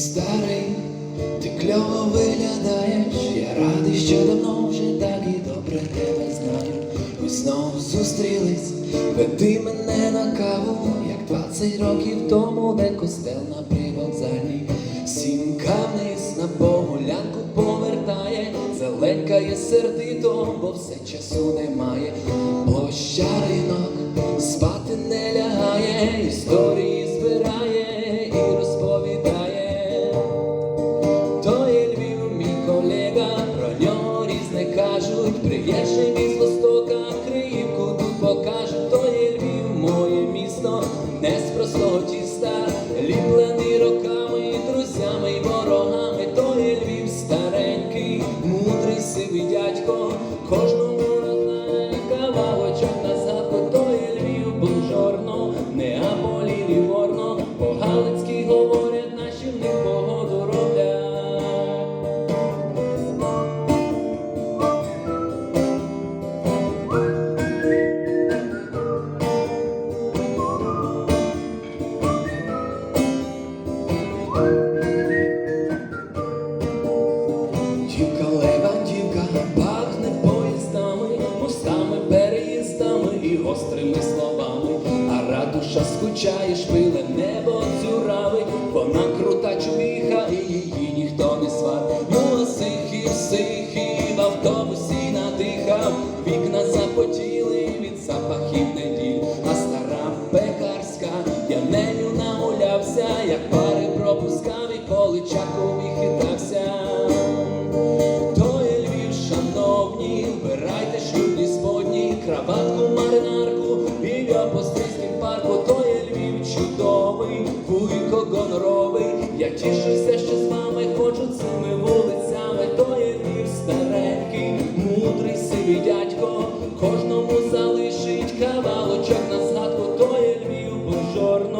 старий, ти кльово виглядаєш, я радий, що давно вже так і добре тебе знаю. Ми знову зустрілись, веди мене на каву, як двадцять років тому, де костел на привокзальній. Сімка вниз на погулянку повертає, залекає сердито, бо все часу немає. Площа ринок, спати не лягає, історії кажуть, приїжджий з Востока, Криївку тут покажуть, то є Львів, моє місто, не з простого тіста, ліплений А радуша скучає, шпиле небо дзюравить, вона крута чувіха, і її ніхто не сватить. Ну а сихів, сихів, в автобусі надихав, вікна запотіли від запахів неділь, а стара пекарська, я нею нагулявся, як пари пропускав і поличакові хитався. То є Львів, шановні, вбирайте шлюбні сподні, краватку, батько гоноровий, я тішуся, що з вами ходжу цими вулицями, то є мій старенький, мудрий сивий дядько, кожному залишить кавалочок на згадку, то є Львів божорно.